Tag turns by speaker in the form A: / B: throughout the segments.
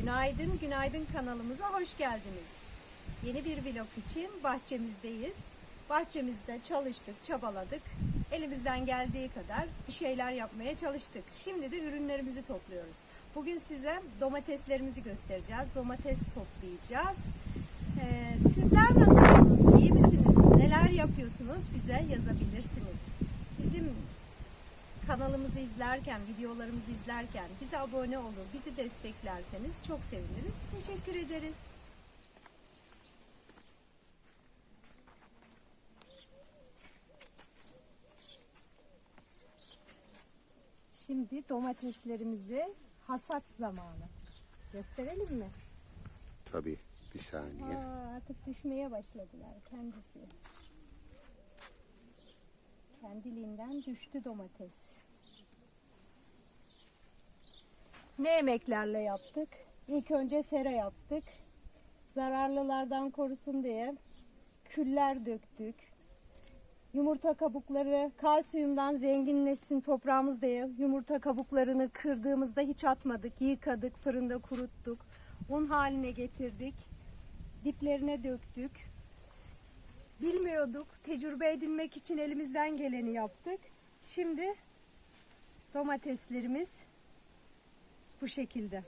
A: Günaydın, günaydın kanalımıza hoş geldiniz. Yeni bir vlog için bahçemizdeyiz. Bahçemizde çalıştık, çabaladık. Elimizden geldiği kadar bir şeyler yapmaya çalıştık. Şimdi de ürünlerimizi topluyoruz. Bugün size domateslerimizi göstereceğiz. Domates toplayacağız. Ee, sizler nasılsınız? İyi misiniz? Neler yapıyorsunuz? Bize yazabilirsiniz. Bizim kanalımızı izlerken, videolarımızı izlerken bize abone olur, bizi desteklerseniz çok seviniriz. Teşekkür ederiz. Şimdi domateslerimizi hasat zamanı. Gösterelim mi?
B: Tabii. Bir saniye.
A: Aa, artık düşmeye başladılar kendisi. Kendiliğinden düştü domates. Ne emeklerle yaptık? İlk önce sera yaptık. Zararlılardan korusun diye küller döktük. Yumurta kabukları kalsiyumdan zenginleşsin toprağımız diye yumurta kabuklarını kırdığımızda hiç atmadık. Yıkadık, fırında kuruttuk. Un haline getirdik. Diplerine döktük. Bilmiyorduk. Tecrübe edinmek için elimizden geleni yaptık. Şimdi domateslerimiz bu şekilde.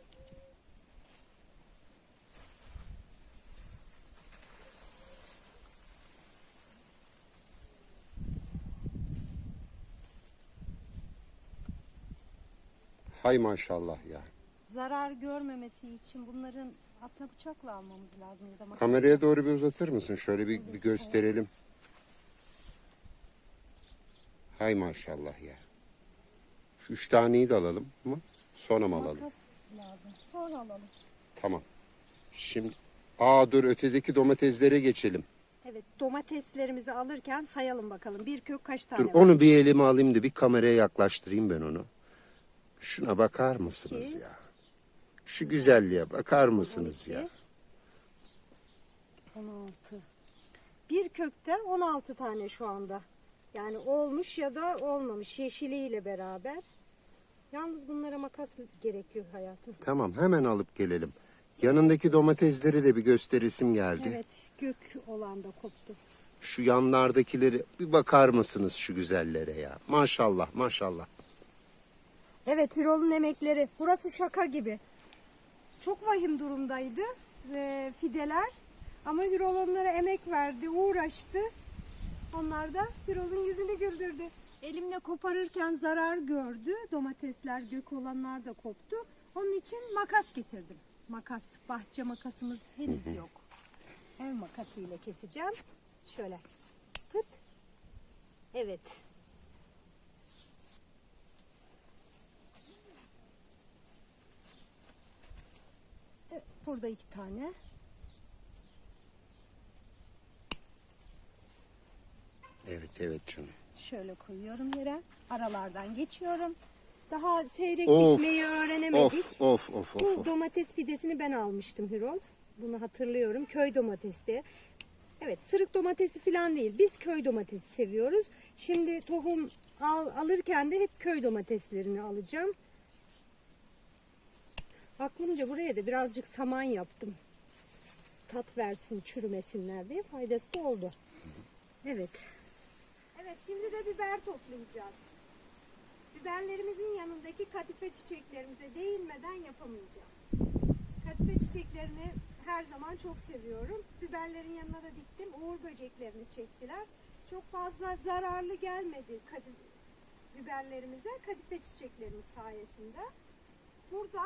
B: Hay maşallah ya.
A: Zarar görmemesi için bunların aslında bıçakla almamız lazım ya da makas-
B: Kameraya doğru bir uzatır mısın? Şöyle bir, bir gösterelim. Hay maşallah ya. Şu üç taneyi de alalım mı? Sonra mı alalım?
A: makas lazım. Sonra alalım.
B: Tamam. Şimdi Aa dur ötedeki domateslere geçelim.
A: Evet domateslerimizi alırken sayalım bakalım. Bir kök kaç tane
B: Dur
A: var?
B: onu bir elime alayım da bir kameraya yaklaştırayım ben onu. Şuna bakar mısınız
A: İki.
B: ya? Şu güzelliğe bakar mısınız
A: 12,
B: ya?
A: 16. Bir kökte 16 tane şu anda. Yani olmuş ya da olmamış yeşiliyle beraber. Yalnız bunlara makas gerekiyor hayatım.
B: Tamam hemen alıp gelelim. Yanındaki domatesleri de bir gösterisim geldi.
A: Evet gök olan da koptu.
B: Şu yanlardakileri bir bakar mısınız şu güzellere ya? Maşallah maşallah.
A: Evet Hürol'un emekleri. Burası şaka gibi. Çok vahim durumdaydı ve fideler. Ama Hürol onlara emek verdi, uğraştı. Onlar da Hürol'un yüzünü güldürdü. Elimle koparırken zarar gördü. Domatesler gök olanlar da koptu. Onun için makas getirdim. Makas, bahçe makasımız henüz yok. Ev makası ile keseceğim. Şöyle pıt. Evet. Evet, Burada iki tane.
B: Evet evet canım.
A: Şöyle koyuyorum yere. Aralardan geçiyorum. Daha seyrek
B: Of,
A: dikmeyi öğrenemedik.
B: Of of of of.
A: Bu domates fidesini ben almıştım Hürol. Bunu hatırlıyorum. Köy domatesi. Evet sırık domatesi falan değil. Biz köy domatesi seviyoruz. Şimdi tohum al, alırken de hep köy domateslerini alacağım. Aklımca buraya da birazcık saman yaptım. Tat versin, çürümesinler diye faydası da oldu. Evet. Evet şimdi de biber toplayacağız. Biberlerimizin yanındaki kadife çiçeklerimize değinmeden yapamayacağım. Kadife çiçeklerini her zaman çok seviyorum. Biberlerin yanına da diktim. Uğur böceklerini çektiler. Çok fazla zararlı gelmedi kadife biberlerimize kadife çiçeklerimiz sayesinde. Burada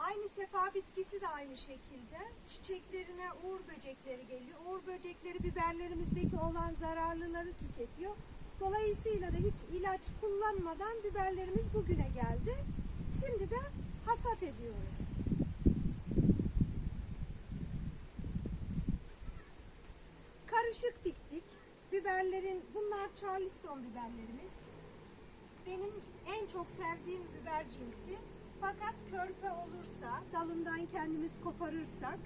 A: Aynı sefa bitkisi de aynı şekilde. Çiçeklerine uğur böcekleri geliyor. Uğur böcekleri biberlerimizdeki olan zararlıları tüketiyor. Dolayısıyla da hiç ilaç kullanmadan biberlerimiz bugüne geldi. Şimdi de hasat ediyoruz. Karışık diktik. Biberlerin, bunlar Charleston biberlerimiz. Benim en çok sevdiğim biber cinsi. Fakat körpe olursa, dalından kendimiz koparırsak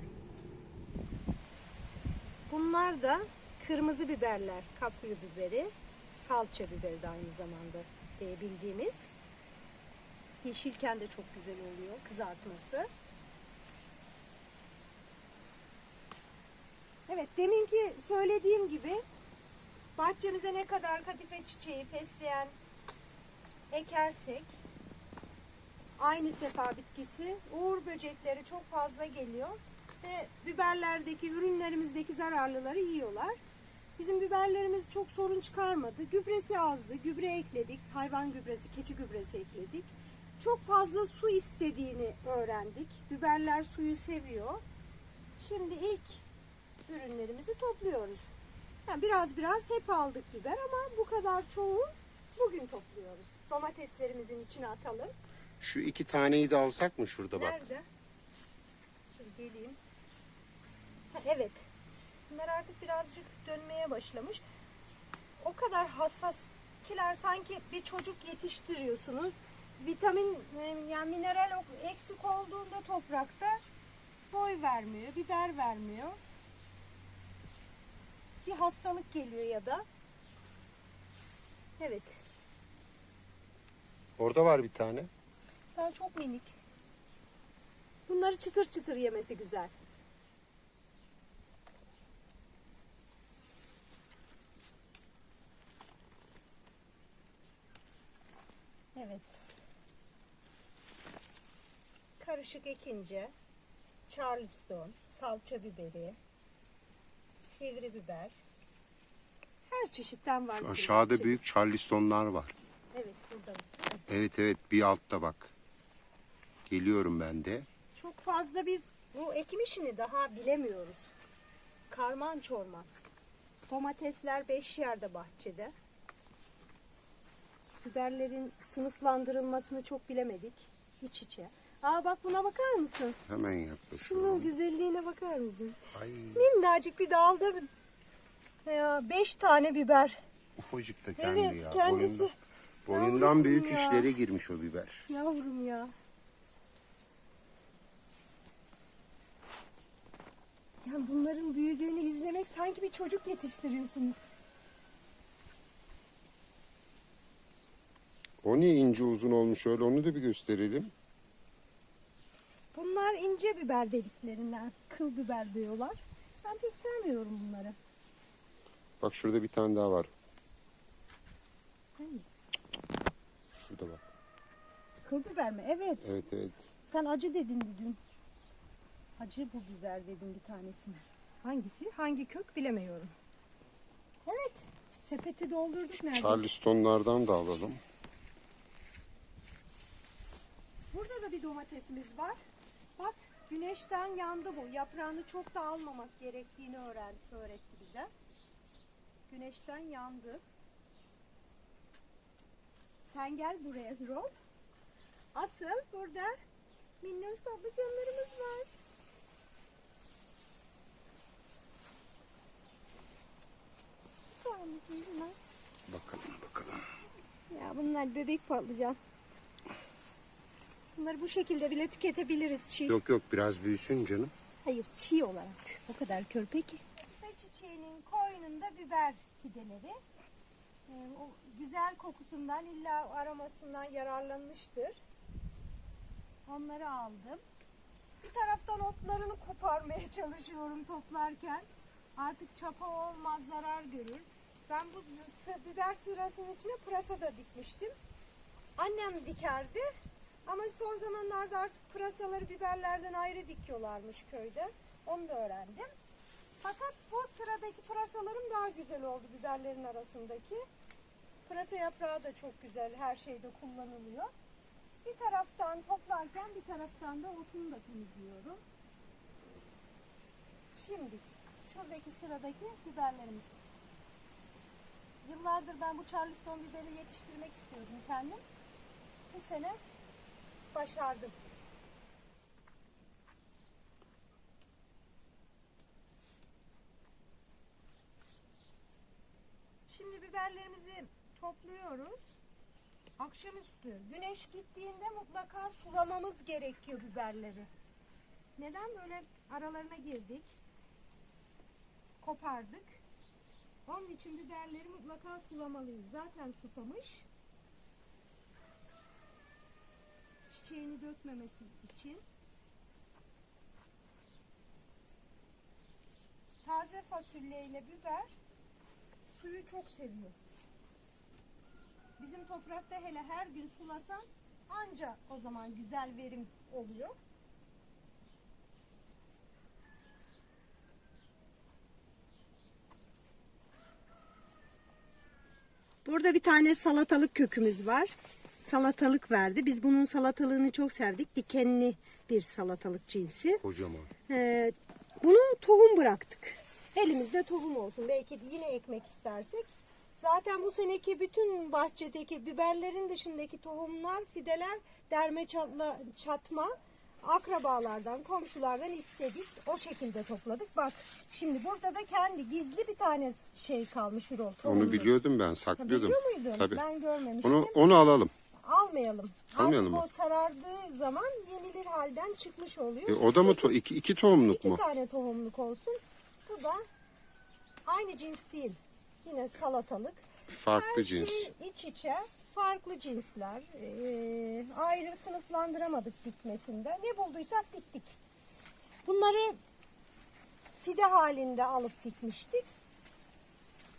A: bunlar da kırmızı biberler, kapya biberi, salça biberi de aynı zamanda diye bildiğimiz. Yeşilken de çok güzel oluyor kızartması. Evet deminki söylediğim gibi bahçemize ne kadar kadife çiçeği, fesleğen ekersek aynı sefa bitkisi uğur böcekleri çok fazla geliyor ve biberlerdeki ürünlerimizdeki zararlıları yiyorlar. Bizim biberlerimiz çok sorun çıkarmadı. Gübresi azdı. Gübre ekledik. Hayvan gübresi, keçi gübresi ekledik. Çok fazla su istediğini öğrendik. Biberler suyu seviyor. Şimdi ilk ürünlerimizi topluyoruz. Yani biraz biraz hep aldık biber ama bu kadar çoğu bugün topluyoruz. Domateslerimizin içine atalım.
B: Şu iki taneyi de alsak mı şurada bak.
A: Nerede? Dur geleyim. Ha, evet. Bunlar artık birazcık dönmeye başlamış. O kadar hassas kiler sanki bir çocuk yetiştiriyorsunuz. Vitamin e, yani mineral eksik olduğunda toprakta boy vermiyor, biber vermiyor. Bir hastalık geliyor ya da. Evet.
B: Orada var bir tane.
A: Ben çok minik. Bunları çıtır çıtır yemesi güzel. Evet. Karışık ekince, charleston, salça biberi, sivri biber. Her çeşitten var.
B: Şu aşağıda büyük charlestonlar var.
A: Evet burada.
B: Evet evet bir altta bak. Geliyorum ben de.
A: Çok fazla biz bu ekim işini daha bilemiyoruz. Karman çorman. Domatesler beş yerde bahçede. Biberlerin sınıflandırılmasını çok bilemedik. İç içe. Aa bak buna bakar mısın?
B: Hemen
A: Şunun
B: yaklaşıyorum.
A: güzelliğine bakar mısın?
B: Ay
A: Minnacık bir dalda ya beş tane biber.
B: ufacık da kendi
A: Evet,
B: ya.
A: kendisi.
B: Boyundan, boyundan
A: Yavrum
B: büyük
A: ya.
B: işlere girmiş o biber.
A: Yavrum ya. Yani bunların büyüdüğünü izlemek sanki bir çocuk yetiştiriyorsunuz.
B: O niye ince uzun olmuş öyle onu da bir gösterelim.
A: Bunlar ince biber dediklerinden. Kıl biber diyorlar. Ben pek sevmiyorum bunları.
B: Bak şurada bir tane daha var.
A: Hangi?
B: Şurada bak.
A: Kıl biber mi? Evet.
B: Evet evet.
A: Sen acı dedin dün. Acı bu biber dedim bir tanesine. Hangisi? Hangi kök bilemiyorum. Evet. Sepeti doldurduk neredeyse.
B: Charlestonlardan da alalım.
A: Burada da bir domatesimiz var. Bak güneşten yandı bu. Yaprağını çok da almamak gerektiğini öğren, öğretti bize. Güneşten yandı. Sen gel buraya Hürol. Asıl burada minnoş patlıcanlarımız var.
B: Bakalım bakalım.
A: Ya bunlar bebek patlıcan. Bunları bu şekilde bile tüketebiliriz çiğ.
B: Yok yok biraz büyüsün canım.
A: Hayır çiğ olarak. O kadar körpe ki. Ve çiçeğinin koynunda biber fideleri. Ee, o güzel kokusundan illa aromasından yararlanmıştır. Onları aldım. Bir taraftan otlarını koparmaya çalışıyorum toplarken. Artık çapa olmaz zarar görür. Ben bu biber sırasının içine pırasa da dikmiştim. Annem dikerdi. Ama son zamanlarda artık pırasaları biberlerden ayrı dikiyorlarmış köyde. Onu da öğrendim. Fakat bu sıradaki pırasalarım daha güzel oldu biberlerin arasındaki. Pırasa yaprağı da çok güzel her şeyde kullanılıyor. Bir taraftan toplarken bir taraftan da otunu da temizliyorum. Şimdi şuradaki sıradaki biberlerimiz. Yıllardır ben bu Charleston biberi yetiştirmek istiyordum kendim. Bu sene başardım. Şimdi biberlerimizi topluyoruz. Akşamüstü güneş gittiğinde mutlaka sulamamız gerekiyor biberleri. Neden böyle aralarına girdik? Kopardık. Onun için biberleri mutlaka sulamalıyız. Zaten susamış. çiçeğini dökmemesi için. Taze fasulye ile biber suyu çok seviyor. Bizim toprakta hele her gün sulasan anca o zaman güzel verim oluyor. Burada bir tane salatalık kökümüz var. Salatalık verdi. Biz bunun salatalığını çok sevdik. Dikenli bir salatalık cinsi.
B: Kocaman.
A: Ee, bunu tohum bıraktık. Elimizde tohum olsun. Belki yine ekmek istersek. Zaten bu seneki bütün bahçedeki biberlerin dışındaki tohumlar, fideler derme çatla, çatma akrabalardan, komşulardan istedik. O şekilde topladık. Bak şimdi burada da kendi gizli bir tane şey kalmış Ürol.
B: Onu biliyordum ben
A: Ha,
B: saklıyordum.
A: Biliyor muydun?
B: Tabii.
A: Ben görmemiştim.
B: Onu, onu alalım.
A: Almayalım.
B: Almayalım
A: Artık o sarardığı zaman yenilir halden çıkmış oluyor.
B: E, o da mı to- iki, iki tohumluk
A: İki
B: mu?
A: tane tohumluk olsun. Bu da aynı cins değil. Yine salatalık.
B: Farklı
A: Her
B: cins.
A: şey iç içe. Farklı cinsler. Ee, ayrı sınıflandıramadık dikmesinde. Ne bulduysak diktik. Bunları fide halinde alıp dikmiştik.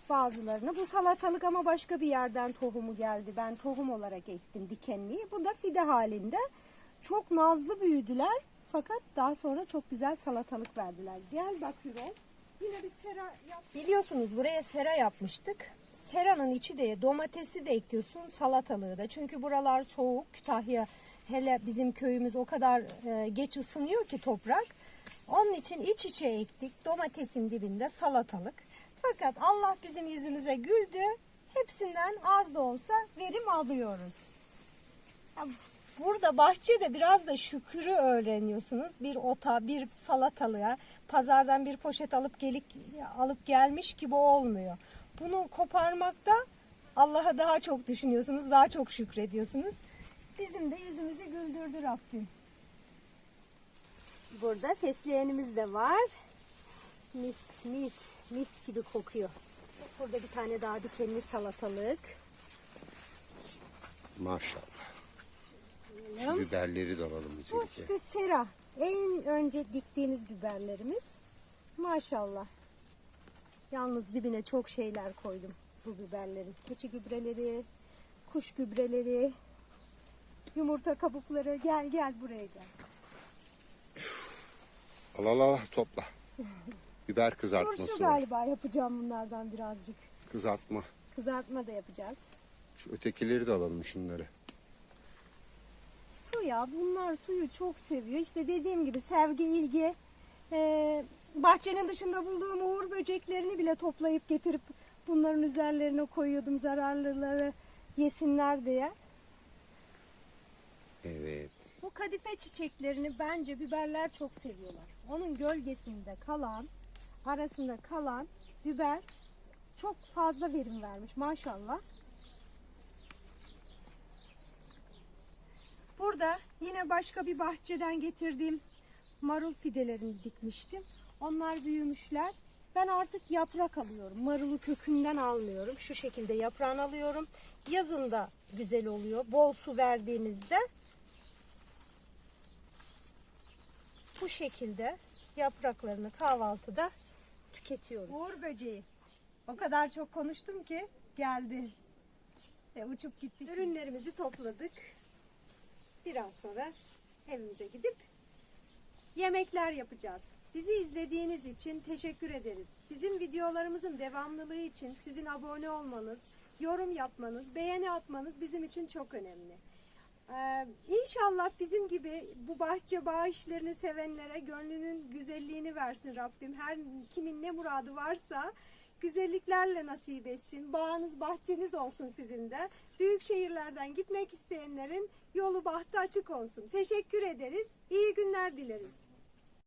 A: Bazılarını. Bu salatalık ama başka bir yerden tohumu geldi. Ben tohum olarak ektim dikenliği. Bu da fide halinde. Çok nazlı büyüdüler. Fakat daha sonra çok güzel salatalık verdiler. Gel bak Hürol. Yine bir sera yap. Biliyorsunuz buraya sera yapmıştık. Seranın içi de domatesi de ekiyorsun salatalığı da. Çünkü buralar soğuk. Kütahya hele bizim köyümüz o kadar e, geç ısınıyor ki toprak. Onun için iç içe ektik. Domatesin dibinde salatalık. Fakat Allah bizim yüzümüze güldü. Hepsinden az da olsa verim alıyoruz. Burada bahçede biraz da şükrü öğreniyorsunuz. Bir ota, bir salatalığa pazardan bir poşet alıp gelip alıp gelmiş gibi olmuyor. Bunu koparmakta Allah'a daha çok düşünüyorsunuz, daha çok şükrediyorsunuz. Bizim de yüzümüzü güldürdü Rabbim. Burada fesleğenimiz de var. Mis mis mis gibi kokuyor. Burada bir tane daha dikenli salatalık.
B: Maşallah. Şu biberleri de alalım
A: Bu
B: üzerine.
A: işte sera. En önce diktiğimiz biberlerimiz. Maşallah. Yalnız dibine çok şeyler koydum bu biberlerin. Keçi gübreleri, kuş gübreleri, yumurta kabukları. Gel gel buraya gel.
B: Al al al topla. Biber
A: Turşu
B: kızartması var.
A: galiba yapacağım bunlardan birazcık.
B: Kızartma.
A: Kızartma da yapacağız.
B: Şu ötekileri de alalım şunları.
A: Su ya bunlar suyu çok seviyor. İşte dediğim gibi sevgi, ilgi. Ee, bahçenin dışında bulduğum uğur böceklerini bile toplayıp getirip bunların üzerlerine koyuyordum zararlıları yesinler diye.
B: Evet.
A: Bu kadife çiçeklerini bence biberler çok seviyorlar. Onun gölgesinde kalan, arasında kalan biber çok fazla verim vermiş maşallah. Burada yine başka bir bahçeden getirdiğim marul fidelerini dikmiştim. Onlar büyümüşler. Ben artık yaprak alıyorum. Marulu kökünden almıyorum. Şu şekilde yaprağını alıyorum. Yazın da güzel oluyor. Bol su verdiğimizde bu şekilde yapraklarını kahvaltıda tüketiyoruz. Uğur böceği. O kadar çok konuştum ki geldi. Ve uçup gitti. Ürünlerimizi topladık. Biraz sonra evimize gidip yemekler yapacağız. Bizi izlediğiniz için teşekkür ederiz. Bizim videolarımızın devamlılığı için sizin abone olmanız, yorum yapmanız, beğeni atmanız bizim için çok önemli. Ee, inşallah bizim gibi bu bahçe bağ sevenlere gönlünün güzelliğini versin Rabbim. Her kimin ne muradı varsa güzelliklerle nasip etsin. Bağınız, bahçeniz olsun sizin de. Büyük şehirlerden gitmek isteyenlerin yolu bahtı açık olsun. Teşekkür ederiz. İyi günler dileriz.